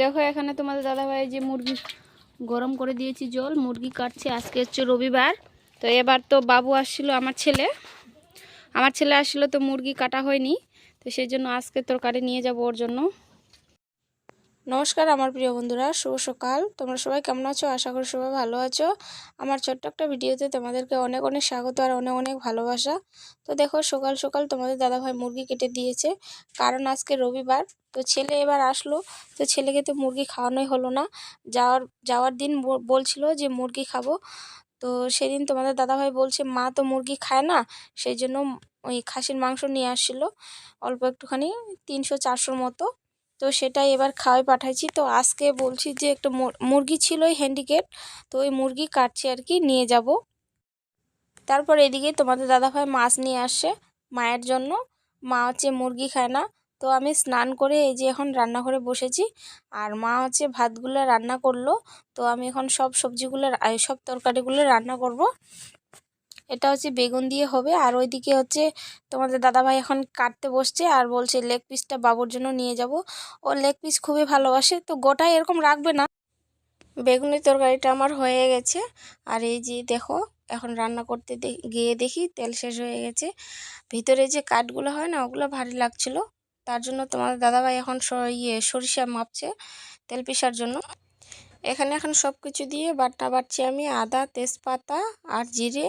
দেখো, এখানে তোমাদের দাদাভাই যে মুরগি গরম করে দিয়েছি জল, মুরগি কাটছে। আজকে হচ্ছে রবিবার। তো এবার তো বাবু আসছিল, আমার ছেলে। আমার ছেলে আসছিল তো মুরগি কাটা হয়নি, তো সেই জন্য আজকে তরকারি নিয়ে যাব ওর জন্য। নমস্কার আমার প্রিয় বন্ধুরা, শুভ সকাল। তোমরা সবাই কেমন আছো? আশা করি সবাই ভালো আছো। আমার ছোট্ট একটা ভিডিওতে তোমাদেরকে অনেক অনেক স্বাগত আর অনেক অনেক ভালোবাসা। তো দেখো, সকাল সকাল তোমাদের দাদাভাই মুরগি কেটে দিয়েছে। কারণ আজকে রবিবার, তো ছেলে এবার আসলো। তো ছেলেকে তো মুরগি খাওয়ানোই হলো না। যাওয়ার যাওয়ার দিন বলছিল যে মুরগি খাব। তো সেদিন তোমাদের দাদাভাই বলছে, মা তো মুরগি খায় না, সেই জন্য ওই খাসির মাংস নিয়ে আসছিল। অল্প একটুখানি, তিনশো চারশোর মতো। তো সেটাই এবার খাওয়াই পাঠাইছি। তো আজকে বলছি যে একটা মুর- মুরগি ছিল ওই হ্যান্ডিকেট তো ওই মুরগি কাটছি আর কি, নিয়ে যাব। তারপর এদিকে তোমাদের দাদাভাই মাছ নিয়ে আসছে মায়ের জন্য। মা হচ্ছে মুরগি খায় না। তো আমি স্নান করে এই যে এখন রান্নাঘরে বসেছি আর মা হচ্ছে ভাতগুলো রান্না করল। তো আমি এখন সব সবজিগুলো সব তরকারিগুলো রান্না করব। এটা হচ্ছে বেগুন দিয়ে হবে। আর ওইদিকে হচ্ছে তোমাদের দাদাভাই এখন কাটতে বসছে আর বলছে লেগ পিসটা বাবুর জন্য নিয়ে যাব। ও লেগ পিস খুবই ভালোবাসে। তো গোটাই এরকম রাখবে না। বেগুনের তরকারিটা আমার হয়ে গেছে। আর এই যে দেখো, এখন রান্না করতে গিয়ে দেখি তেল শেষ হয়ে গেছে। ভিতরে যে কাঠগুলো হয় না, ওগুলো ভারী লাগছিল। তার জন্য তোমাদের দাদাভাই এখন ইয়ে সরিষা মাপছে তেল পিসার জন্য। এখানে এখন সব কিছু দিয়ে বাটনা বাটছি আমি, আদা, তেজপাতা আর জিরে।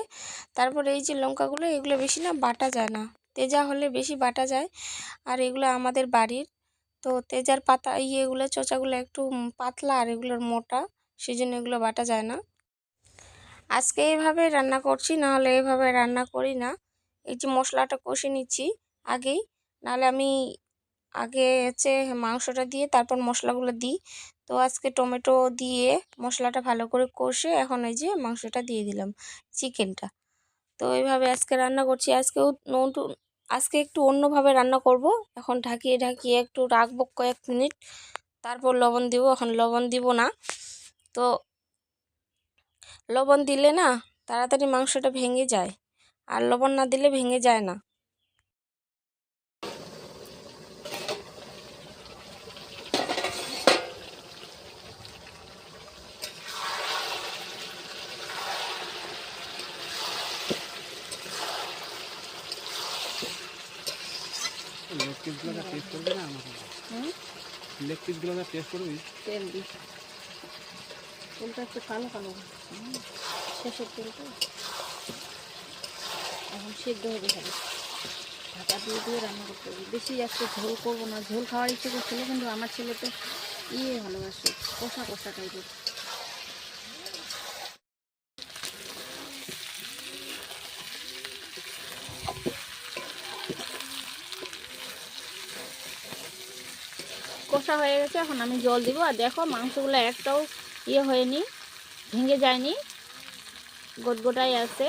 তারপর এই যে লঙ্কাগুলো, এগুলো বেশি না বাটা যায় না। তেজা হলে বেশি বাটা যায়। আর এগুলো আমাদের বাড়ির। তো তেজার পাতা ইয়েগুলো চোচাগুলো একটু পাতলা আর এগুলোর মোটা সেই জন্য এগুলো বাটা যায় না। আজকে এইভাবে রান্না করছি নাহলে এইভাবে রান্না করি না। এই যে মশলাটা কষে নিচ্ছি আগেই। নাহলে আমি আগে হচ্ছে মাংসটা দিয়ে, তারপর মশলাগুলো দিই। তো আজকে টমেটো দিয়ে মশলাটা ভালো করে কষে এখন এই যে মাংসটা দিয়ে দিলাম চিকেনটা। তো এইভাবে আজকে রান্না করছি। আজকেও নতুন, আজকে একটু অন্যভাবে রান্না করব। এখন ঢাকিয়ে ঢাকিয়ে একটু রাখব কয়েক মিনিট। তারপর লবণ দিব। এখন লবণ দিব না। তো লবণ দিলে না তাড়াতাড়ি মাংসটা ভেঙে যায়। আর লবণ না দিলে ভেঙে যায় না। লেগ পিসগুলো টেস্ট করবি না আমাকে লেগ পিসগুলো টেস্ট করবি? তেল তেলটা একটু কালো কালো। শেষের তেলটা। এখন সেদ্ধ হবে খালি ঢাকা দিয়ে দিয়ে রান্না করতে হবে। বেশি আজকে ঝোল করব না। ঝোল খাওয়ার ইচ্ছে করছিল কিন্তু আমার ছেলে তো ইয়ে ভালোবাসে কষা কষা টাইপের কষা হয়ে গেছে, এখন আমি জল দিব। আর দেখো, মাংসগুলো একটাও ইয়ে হয়নি, ভেঙে যায়নি, গোটগোটাই আছে।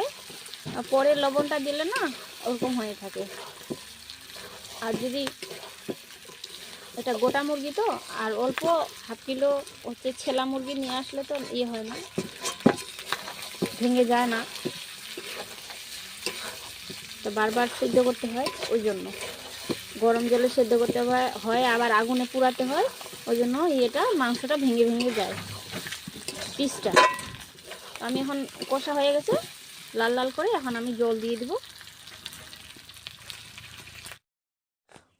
পরে লবণটা দিলে না, ওরকম হয়ে থাকে। আর যদি এটা গোটা মুরগি তো, আর অল্প হাফ কিলো হচ্ছে ছেলা মুরগি নিয়ে আসলে তো ইয়ে হয় না, ভেঙে যায় না। তো বারবার সিদ্ধ করতে হয়, ওই জন্য। গরম জলে সেদ্ধ করতে হয় আবার আগুনে পুরাতে হয়, ওই জন্য ইয়েটা, মাংসটা ভেঙে ভেঙে যায়, পিসটা। আমি এখন কষা হয়ে গেছে, লাল লাল করে এখন আমি জল দিয়ে দিব।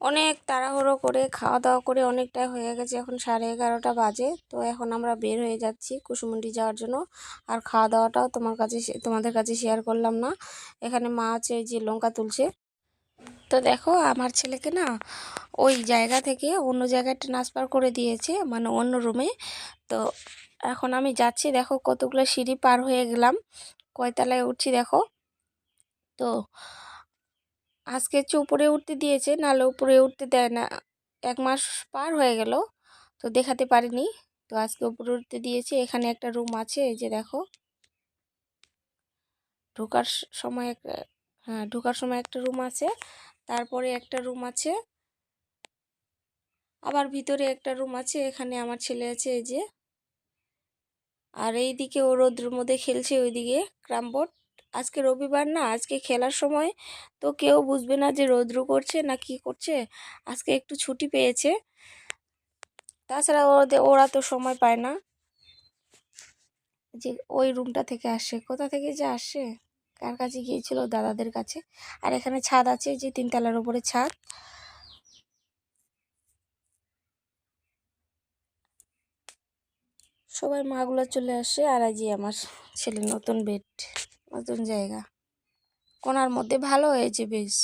অনেক তাড়াহুড়ো করে খাওয়া দাওয়া করে অনেকটাই হয়ে গেছে, এখন সাড়ে এগারোটা বাজে, তো এখন আমরা বের হয়ে যাচ্ছি কুসুমুন্ডি যাওয়ার জন্য। আর খাওয়া দাওয়াটাও তোমার কাছে তোমাদের কাছে শেয়ার করলাম না। এখানে মা আছে যে লঙ্কা তুলছে। তো দেখো, আমার ছেলেকে না ওই জায়গা থেকে অন্য জায়গায় ট্রান্সফার করে দিয়েছে মানে অন্য রুমে তো এখন আমি যাচ্ছি, দেখো কতগুলো সিঁড়ি পার হয়ে গেলাম, কয়তলায় উঠছি দেখো। তো আজকে হচ্ছে উপরে উঠতে দিয়েছে, নাহলে উপরে উঠতে দেয় না, এক মাস পার হয়ে গেল, তো দেখাতে পারিনি। তো আজকে উপরে উঠতে দিয়েছে, এখানে একটা রুম আছে, এই যে দেখো। ঢোকার সময় এক- হ্যাঁ ঢোকার সময় একটা রুম আছে তারপরে একটা রুম আছে। আবার ভিতরে একটা রুম আছে, এখানে আমার ছেলে আছে, এই যে। আর এই দিকে ও রোদ্রের মধ্যে খেলছে, ওইদিকে ক্রাম বোর্ড। আজকে রবিবার না, আজকে খেলার সময়। তো কেউ বুঝবে না যে রৌদ্র করছে না কি করছে। আজকে একটু ছুটি পেয়েছে। তাছাড়া ওদের ওরা তো সময় পায় না। যে ওই রুমটা থেকে আসে। কোথা থেকে যে আসে? কার কাছে গিয়েছিল দাদাদের কাছে। আর এখানে ছাদ আছে যে তিনতলার উপরে ছাদ। সবাই মাগুলো চলে আসে। আর আজই আমার ছেলে নতুন বেড নতুন জায়গা। কোনার মধ্যে ভালো হয়েছে বেশ।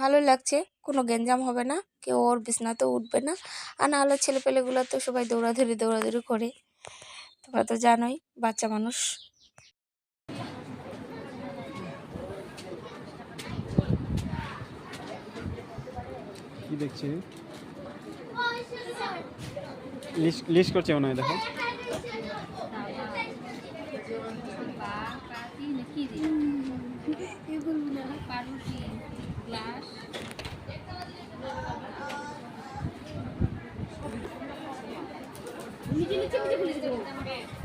ভালো লাগছে, কোনো গেঞ্জাম হবে না। কেউ ওর বিছনাতেও উঠবে না। আর না হলে ছেলেপেলেগুলো তো সবাই দৌড়াদৌড়ি দৌড়াদৌড়ি করে। তোমরা তো জানোই, বাচ্চা মানুষ। দেখছি। লিস্ট লিস্ট করছে মনে হয় দেখো। সেই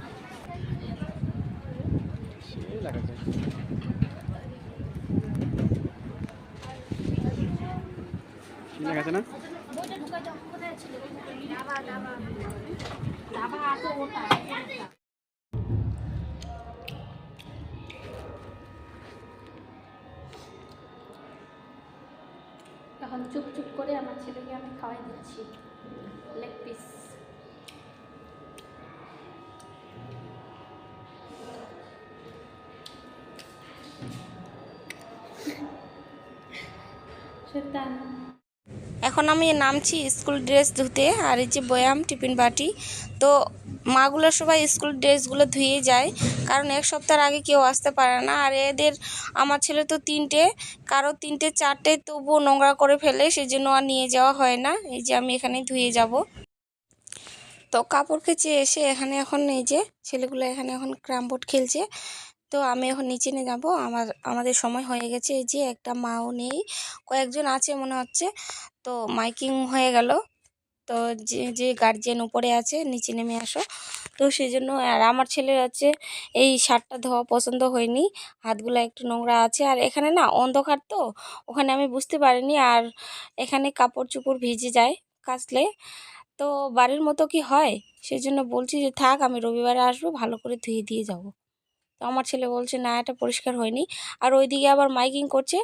আছে না? এখন চুপ চুপ করে আমার ছেলেকে আমি খাওয়াই দিচ্ছি। লেগ পিস এখন আমি নামছি স্কুল ড্রেস ধুতে, আর এই যে বয়াম, টিফিন বাটি। তো মাগুলো সবাই স্কুল ড্রেসগুলো ধুয়ে যায়, কারণ এক সপ্তাহ আগে কেউ আসতে পারে না। আর এদের, আমার ছেলে তো তিনটে, কারও তিনটে, চারটে তবুও নোংরা করে ফেলে সেই জন্য আর নিয়ে যাওয়া হয় না। এই যে আমি এখানে ধুয়ে যাব। তো কাপড় কেচে এসে এখানে এখন এই যে, ছেলেগুলো এখানে এখন ক্রাম বোর্ড খেলছে। তো আমি এখন নিচে নিয়ে যাব। আমার, আমাদের সময় হয়ে গেছে যে একটা মাও নেই, কয়েকজন আছে মনে হচ্ছে। তো মাইকিং হয়ে গেল। তো যে যে গার্জেন উপরে আছে, নিচে নেমে আসো। তো সেই জন্য আর আমার ছেলের আছে এই শার্টটা ধোয়া পছন্দ হয়নি, হাতগুলো একটু নোংরা আছে। আর এখানে না অন্ধকার তো, ওখানে আমি বুঝতে পারিনি। আর এখানে কাপড় চোপড় ভিজে যায় কাচলে। তো বাড়ির মতো কি হয়? সেই জন্য বলছি যে থাক, আমি রবিবারে আসব, ভালো করে ধুয়ে দিয়ে যাব। তো আমার ছেলে বলছে, না, এটা পরিষ্কার হয়নি। আর ওইদিকে আবার মাইকিং করছে,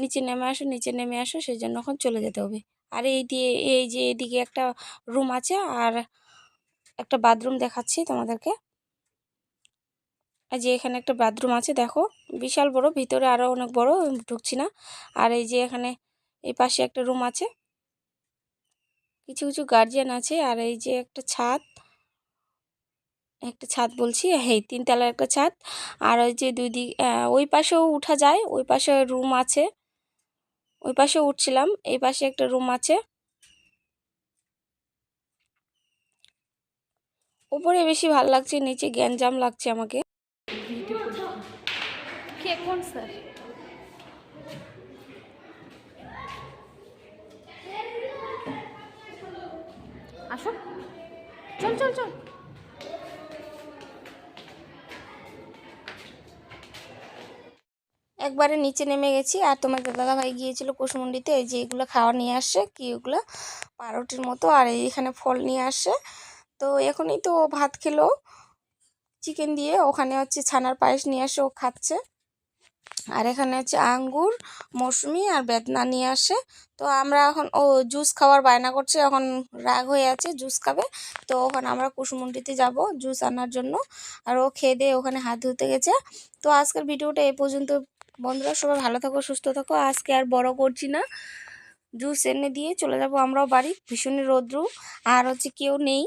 নিচে নেমে আসো, নিচে নেমে আসো সেই জন্য এখন চলে যেতে হবে। আর এই দিয়ে, এই যে এদিকে একটা রুম আছে আর একটা বাথরুম দেখাচ্ছি তোমাদেরকে। যে এখানে একটা বাথরুম আছে, দেখো, বিশাল বড়, ভিতরে আরও অনেক বড় ঢুকছি না। আর এই যে এখানে এই পাশে একটা রুম আছে। কিছু কিছু গার্জিয়ান আছে, আর এই যে একটা ছাদ। একটা ছাদ বলছি হ্যাঁ তিনতলার একটা ছাদ। আর ওই যে দুই দিক ওই পাশেও উঠা যায়, ওই পাশে রুম আছে। ওই পাশে উঠছিলাম, এই পাশে একটা রুম আছে। উপরে বেশি ভালো লাগছে, নিচে গ্যাঞ্জাম লাগছে আমাকে। চল চল চল। একবারে নিচে নেমে গেছি আর তোমার দাদা ভাই গিয়েছিল কুশমুন্ডিতে এই যে এগুলো খাওয়া নিয়ে আসছে কি ওগুলো? পাউরুটির মতো, আর এইখানে ফল নিয়ে আসছে তো এখনই তো ভাত খেলো চিকেন দিয়ে, ওখানে হচ্ছে ছানার পায়েস নিয়ে আসে, ও খাচ্ছে। আর এখানে হচ্ছে আঙ্গুর, মৌসুমি আর বেদনা নিয়ে আসে। তো আমরা এখন, ও জুস খাওয়ার বায়না করছে, এখন রাগ হয়ে আছে জুস খাবে। তো ওখানে আমরা কুসুমুন্ডিতে যাব জুস আনার জন্য। আর ও খেয়ে দিয়ে ওখানে হাত ধুতে গেছে। তো আজকের ভিডিওটা এই পর্যন্ত। বন্ধুরা, সবাই ভালো থাকো, সুস্থ থাকো। আজকে আর বড় করছি না। জুস এনে দিয়ে চলে যাব আমরাও বাড়ি, ভীষণই রৌদ্রু। আর হচ্ছে কেউ নেই।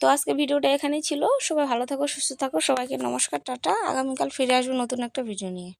তো আজকে ভিডিওটা এখানেই ছিল। সবাই ভালো থাকো, সুস্থ থাকো। সবাইকে নমস্কার, টাটা। আগামীকাল ফিরে আসব নতুন একটা ভিডিও নিয়ে।